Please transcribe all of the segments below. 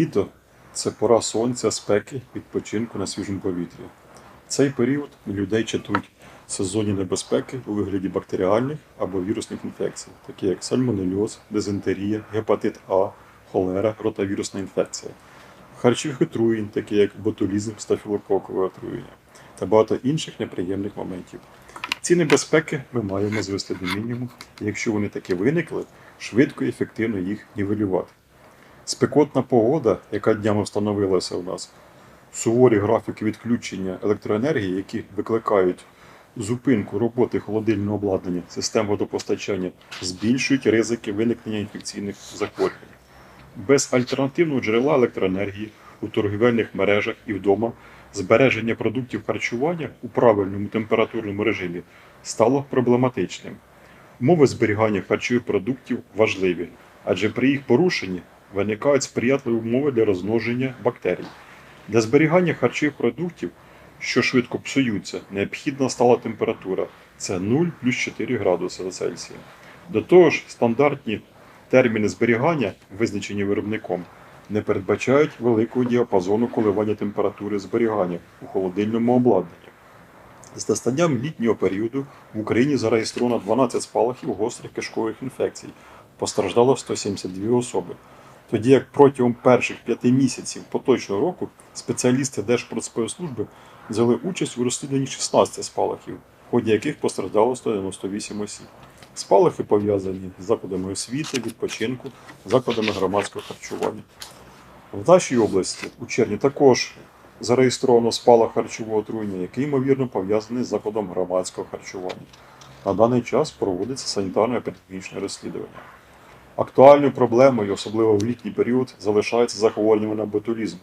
Літо це пора сонця, спеки, відпочинку на свіжому повітрі. Цей період людей чатують сезонні небезпеки у вигляді бактеріальних або вірусних інфекцій, такі як сальмонельоз, дизентерія, гепатит А, холера, ротавірусна інфекція, харчових отруєнь, такі як ботулізм, стафілококове отруєння та багато інших неприємних моментів. Ці небезпеки ми маємо звести до мінімуму, і якщо вони таки виникли, швидко і ефективно їх нівелювати. Спекотна погода, яка днями встановилася у нас, суворі графіки відключення електроенергії, які викликають зупинку роботи холодильного обладнання систем водопостачання, збільшують ризики виникнення інфекційних захворювань. Без альтернативного джерела електроенергії у торгівельних мережах і вдома збереження продуктів харчування у правильному температурному режимі стало проблематичним. Умови зберігання харчових продуктів важливі, адже при їх порушенні виникають сприятливі умови для розмноження бактерій. Для зберігання харчових продуктів, що швидко псуються, необхідна стала температура це 0 плюс 4 градуси Цельсія. До того ж, стандартні терміни зберігання, визначені виробником, не передбачають великого діапазону коливання температури зберігання у холодильному обладнанні. З настанням літнього періоду в Україні зареєстровано 12 спалахів гострих кишкових інфекцій. Постраждало 172 особи. Тоді як протягом перших п'яти місяців поточного року спеціалісти Держпродспоживслужби взяли участь у розслідуванні 16 спалахів, в ході яких постраждало 198 осіб. Спалахи пов'язані з закладами освіти, відпочинку, закладами громадського харчування. В нашій області у червні також зареєстровано спалах харчового отруєння, який, ймовірно, пов'язаний з закладом громадського харчування. На даний час проводиться санітарно-епідемічне розслідування. Актуальною проблемою, особливо в літній період, залишається захворювання ботулізм.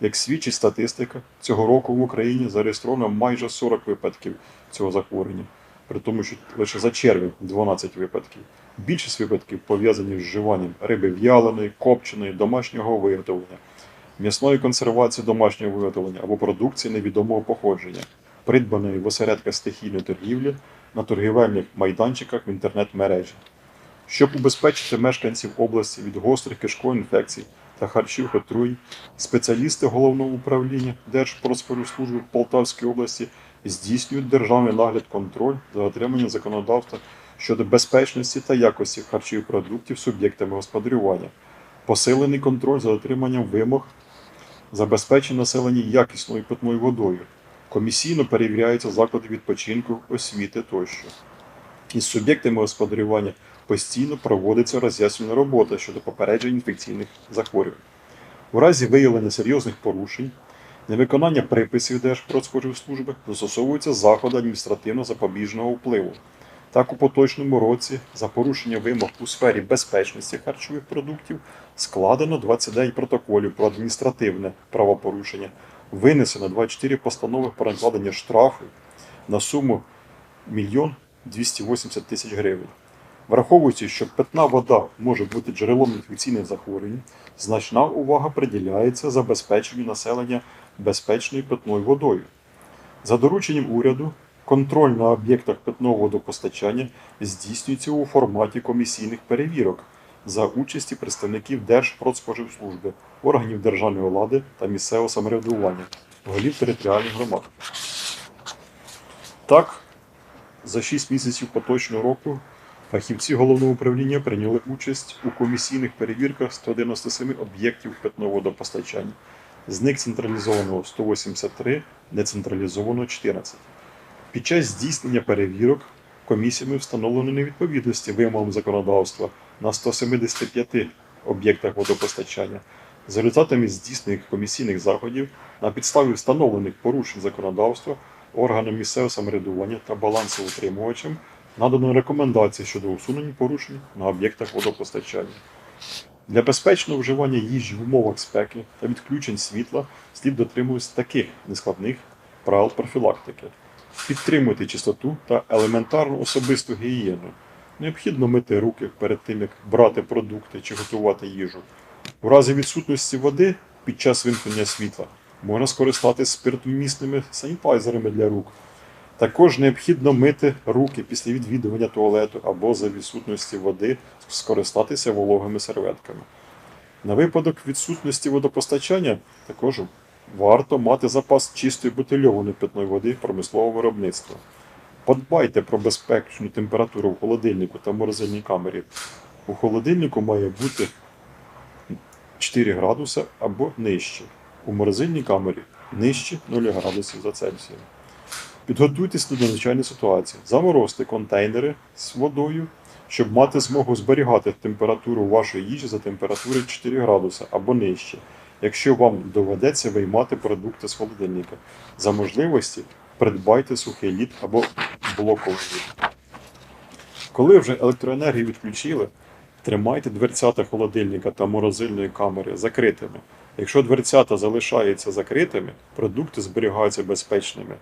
Як свідчить статистика, цього року в Україні зареєстровано майже 40 випадків цього захворювання, при тому, що лише за червень 12 випадків. Більшість випадків пов'язані з вживанням риби в'яленої, копченої, домашнього виготовлення, м'ясної консервації домашнього виготовлення або продукції невідомого походження, придбаної в осередках стихійної торгівлі на торгівельних майданчиках в інтернет-мережі. Щоб убезпечити мешканців області від гострих кишкових інфекцій та харчових отруєнь, спеціалісти головного управління Держпродспоживслужби в Полтавській області здійснюють державний нагляд контроль за дотриманням законодавства щодо безпечності та якості харчових продуктів суб'єктами господарювання, посилений контроль за дотриманням вимог, забезпечення населення якісною питною водою, комісійно перевіряються заклади відпочинку, освіти тощо. Із суб'єктами господарювання постійно проводиться роз'яснювальна робота щодо попередження інфекційних захворювань. У разі виявлення серйозних порушень, невиконання приписів Держпродспоживслужби застосовуються заходи адміністративно-запобіжного впливу. Так, у поточному році за порушення вимог у сфері безпечності харчових продуктів складено 29 протоколів про адміністративне правопорушення, винесено 24 постанови про накладення штрафу на суму 1 280 тисяч гривень. Враховуючи, що питна вода може бути джерелом інфекційних захворювань, значна увага приділяється забезпеченню населення безпечною питною водою. За дорученням уряду, контроль на об'єктах питного водопостачання здійснюється у форматі комісійних перевірок за участі представників Держпродспоживслужби, органів державної влади та місцевого самоврядування, голів територіальних громад. Так, за 6 місяців поточного року фахівці головного управління прийняли участь у комісійних перевірках 197 об'єктів питного водопостачання. З них централізованого 183, нецентралізовано 14. Під час здійснення перевірок комісіями встановлено невідповідності вимогам законодавства на 175 об'єктах водопостачання. За результатами здійснених комісійних заходів на підставі встановлених порушень законодавства органам місцевого самоврядування та балансоутримувачам надано рекомендації щодо усунення порушень на об'єктах водопостачання. Для безпечного вживання їжі в умовах спеки та відключень світла слід дотримуватися таких нескладних правил профілактики. Підтримуйте чистоту та елементарну особисту гігієну. Необхідно мити руки перед тим, як брати продукти чи готувати їжу. У разі відсутності води під час вимкнення світла можна скористатися спиртомісними санітайзерами для рук. Також необхідно мити руки після відвідування туалету або за відсутності води скористатися вологими серветками. На випадок відсутності водопостачання також варто мати запас чистої бутильованої питної води промислового виробництва. Подбайте про безпечну температуру в холодильнику та морозильній камері. У холодильнику має бути 4 градуси або нижче. У морозильній камері нижче 0 градусів за Цельсієм. Підготуйтесь до надзвичайної ситуації. Заморозьте контейнери з водою, щоб мати змогу зберігати температуру вашої їжі за температури 4 градуси або нижче, якщо вам доведеться виймати продукти з холодильника. За можливості придбайте сухий лід або блоковий лід. Коли вже електроенергію відключили, тримайте дверцята холодильника та морозильної камери закритими. Якщо дверцята залишаються закритими, продукти зберігаються безпечними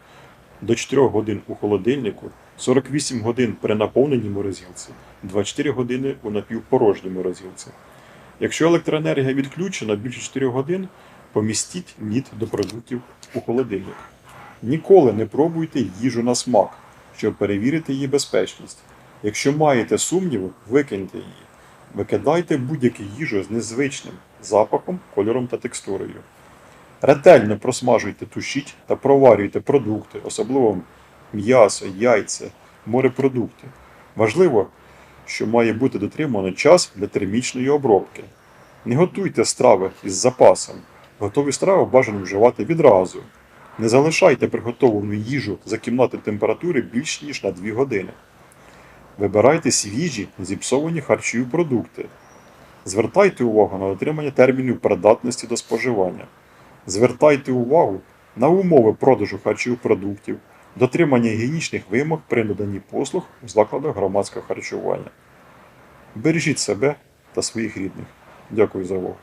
до 4 годин у холодильнику, 48 годин при наповненій морозилці, 24 години у напівпорожній морозилці. Якщо електроенергія відключена більше 4 годин, помістіть лід до продуктів у холодильник. Ніколи не пробуйте їжу на смак, щоб перевірити її безпечність. Якщо маєте сумніви, викиньте її. Викидайте будь-яку їжу з незвичним запахом, кольором та текстурою. Ретельно просмажуйте, тушіть та проварюйте продукти, особливо м'ясо, яйця, морепродукти. Важливо, що має бути дотримано час для термічної обробки. Не готуйте страви із запасом. Готові страви бажано вживати відразу. Не залишайте приготовану їжу за кімнати температури більш ніж на 2 години. Вибирайте свіжі, зіпсовані харчові продукти. Звертайте увагу на дотримання термінів придатності до споживання. Звертайте увагу на умови продажу харчових продуктів, дотримання гігієнічних вимог при наданні послуг у закладах громадського харчування. Бережіть себе та своїх рідних. Дякую за увагу.